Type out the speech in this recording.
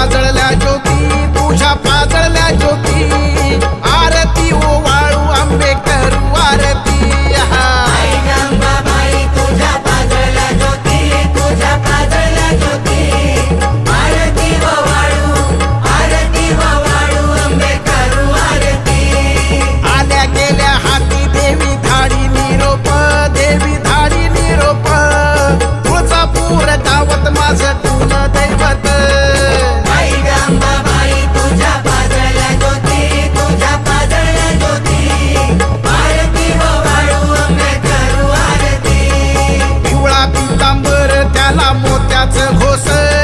काजळ झाला मोत्याच घोसळ